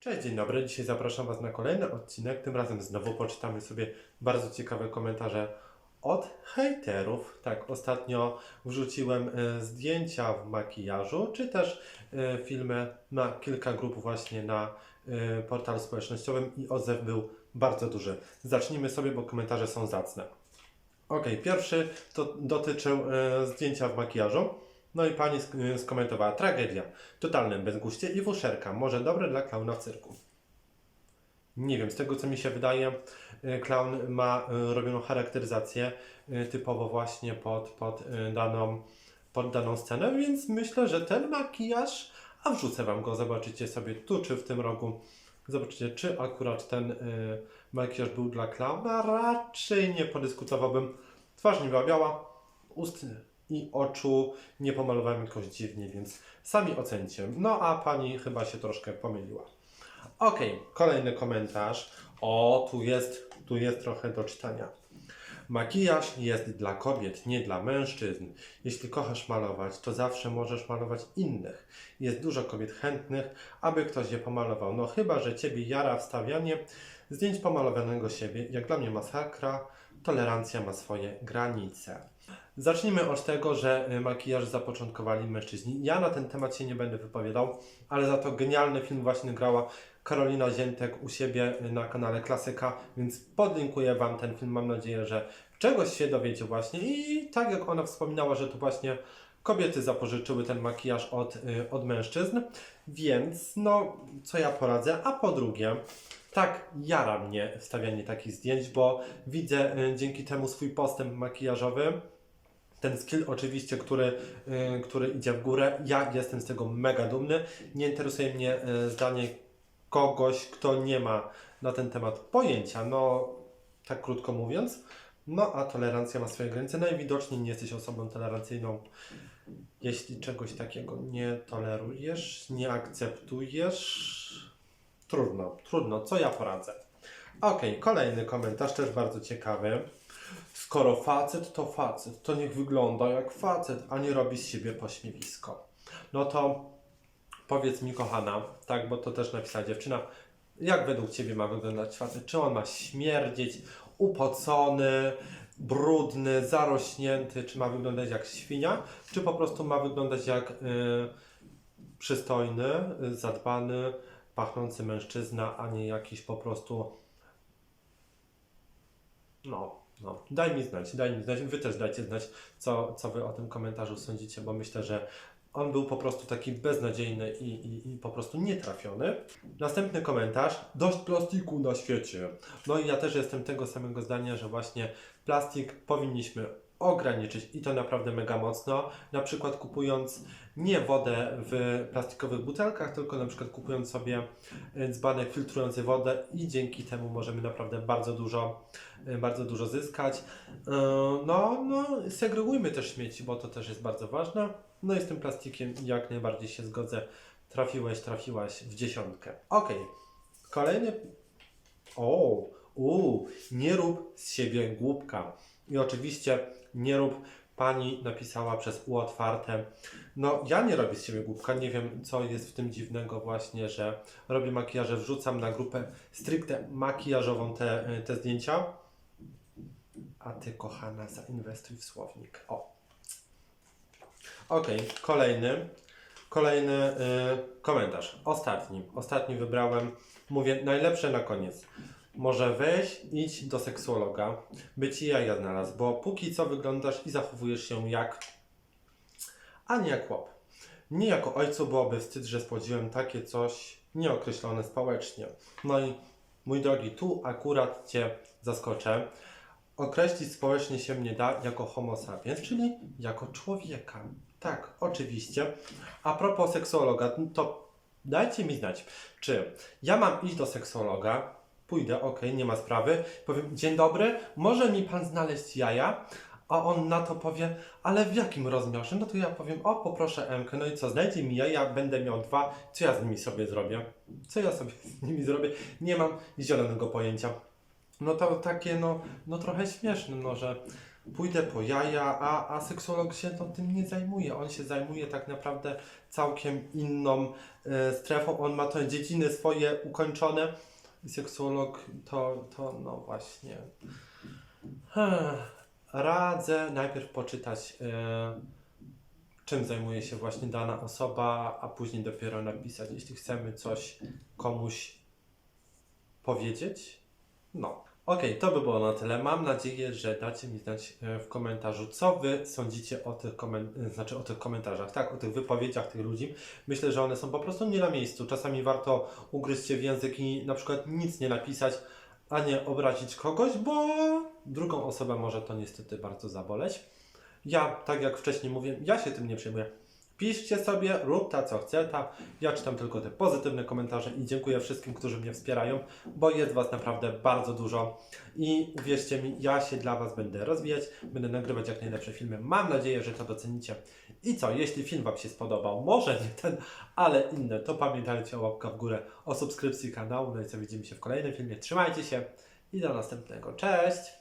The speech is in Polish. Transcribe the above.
Cześć, dzień dobry. Dzisiaj zapraszam Was na kolejny odcinek. Tym razem znowu poczytamy sobie bardzo ciekawe komentarze od hejterów. Tak, ostatnio wrzuciłem e, zdjęcia w makijażu, czy też e, filmy na kilka grup właśnie na e, portalu społecznościowym i odzew był bardzo duży. Zacznijmy sobie, bo komentarze są zacne. Ok, pierwszy to dotyczył zdjęcia w makijażu. No i pani e, skomentowała tragedia. Totalne bezguście i fuszerka. Może dobre dla klauna w cyrku. Nie wiem, z tego co mi się wydaje, y, klaun ma y, robioną charakteryzację y, typowo właśnie pod, pod, y, daną, pod daną scenę, więc myślę, że ten makijaż, a wrzucę Wam go, zobaczycie sobie tu czy w tym rogu, zobaczycie czy akurat ten y, makijaż był dla klauna, raczej nie podyskutowałbym. Twarz nie była biała, ust i oczu nie pomalowałem jakoś dziwnie, więc sami ocencie. No a pani chyba się troszkę pomyliła. Okej, kolejny komentarz. O, tu jest, tu jest trochę do czytania. Makijaż jest dla kobiet, nie dla mężczyzn. Jeśli kochasz malować, to zawsze możesz malować innych. Jest dużo kobiet chętnych, aby ktoś je pomalował. No chyba, że ciebie jara wstawianie zdjęć pomalowanego siebie. Jak dla mnie masakra, tolerancja ma swoje granice. Zacznijmy od tego, że y, makijaż zapoczątkowali mężczyźni. Ja na ten temat się nie będę wypowiadał, ale za to genialny film właśnie grała Karolina Ziętek u siebie y, na kanale Klasyka, więc podlinkuję Wam ten film. Mam nadzieję, że czegoś się dowiecie właśnie. I tak jak ona wspominała, że to właśnie kobiety zapożyczyły ten makijaż od, y, od mężczyzn, więc no, co ja poradzę. A po drugie, tak jara mnie wstawianie takich zdjęć, bo widzę y, dzięki temu swój postęp makijażowy ten skill oczywiście, który, y, który idzie w górę. Ja jestem z tego mega dumny. Nie interesuje mnie zdanie kogoś, kto nie ma na ten temat pojęcia. No, tak krótko mówiąc. No, a tolerancja ma swoje granice. Najwidoczniej nie jesteś osobą tolerancyjną. Jeśli czegoś takiego nie tolerujesz, nie akceptujesz, trudno, trudno. Co ja poradzę? Okej, kolejny komentarz, też bardzo ciekawy. Skoro facet to facet, to niech wygląda jak facet, a nie robi z siebie pośmiewisko. No to powiedz mi, kochana, tak, bo to też napisała dziewczyna, jak według Ciebie ma wyglądać facet? Czy on ma śmierdzieć, upocony, brudny, zarośnięty, czy ma wyglądać jak świnia, czy po prostu ma wyglądać jak y, przystojny, zadbany, pachnący mężczyzna, a nie jakiś po prostu no, no, daj mi znać, daj mi znać. Wy też dajcie znać, co, co wy o tym komentarzu sądzicie, bo myślę, że on był po prostu taki beznadziejny i, i, i po prostu nietrafiony. Następny komentarz. Dość plastiku na świecie. No i ja też jestem tego samego zdania, że właśnie plastik powinniśmy ograniczyć i to naprawdę mega mocno. Na przykład kupując nie wodę w plastikowych butelkach, tylko na przykład kupując sobie dzbanek filtrujący wodę i dzięki temu możemy naprawdę bardzo dużo, e, bardzo dużo zyskać. E, No, no, segregujmy też śmieci, bo to też jest bardzo ważne. No i z tym plastikiem jak najbardziej się zgodzę. Trafiłeś, trafiłaś w dziesiątkę. Ok, kolejny. O, u, nie rób z siebie głupka. I oczywiście nie rób. Pani napisała przez U otwarte. No, ja nie robię z siebie głupka. Nie wiem, co jest w tym dziwnego, właśnie, że robię makijaże, wrzucam na grupę stricte makijażową te, te zdjęcia. A ty, kochana, zainwestuj w słownik. O. Okej, kolejny. Kolejny y, komentarz. Ostatni. Ostatni wybrałem. Mówię, najlepsze na koniec. Może weź, idź do seksuologa, by ci jaja znalazł, bo póki co wyglądasz i zachowujesz się jak... A nie jak chłop. Nie jako ojcu byłoby wstyd, że spłodziłem takie coś nieokreślone społecznie. No i mój drogi, tu akurat Cię zaskoczę. Określić społecznie się nie da jako homo sapiens, czyli jako człowieka. Tak, oczywiście. A propos seksuologa, to dajcie mi znać, czy ja mam iść do seksuologa, pójdę, ok, nie ma sprawy, powiem, dzień dobry, może mi pan znaleźć jaja? A on na to powie, ale w jakim rozmiarze? No to ja powiem, o poproszę Emkę, no i co, znajdzie mi jaja, będę miał dwa, co ja z nimi sobie zrobię? Co ja sobie z nimi zrobię? Nie mam zielonego pojęcia. No to takie, no, no trochę śmieszne, no, że pójdę po jaja, a, a seksolog się to tym nie zajmuje. On się zajmuje tak naprawdę całkiem inną e, strefą. On ma te dziedziny swoje ukończone. I seksolog to, to no właśnie. Ech, Radzę najpierw poczytać, e, czym zajmuje się właśnie dana osoba, a później dopiero napisać, jeśli chcemy coś komuś powiedzieć. No. Okej, to by było na tyle. Mam nadzieję, że dacie mi znać e, w komentarzu, co wy sądzicie o tych, e, znaczy o tych komentarzach, tak, o tych wypowiedziach tych ludzi. Myślę, że one są po prostu nie na miejscu. Czasami warto ugryźć się w język i na przykład nic nie napisać, a nie obrazić kogoś, bo drugą osobę może to niestety bardzo zaboleć. Ja, tak jak wcześniej mówiłem, ja się tym nie przejmuję. Piszcie sobie, rób ta co chce ta. Ja czytam tylko te pozytywne komentarze i dziękuję wszystkim, którzy mnie wspierają, bo jest Was naprawdę bardzo dużo. I uwierzcie mi, ja się dla Was będę rozwijać, będę nagrywać jak najlepsze filmy. Mam nadzieję, że to docenicie. I co, jeśli film Wam się spodobał, może nie ten, ale inne, to pamiętajcie o łapkach w górę, o subskrypcji kanału. No i co, widzimy się w kolejnym filmie. Trzymajcie się i do następnego. Cześć!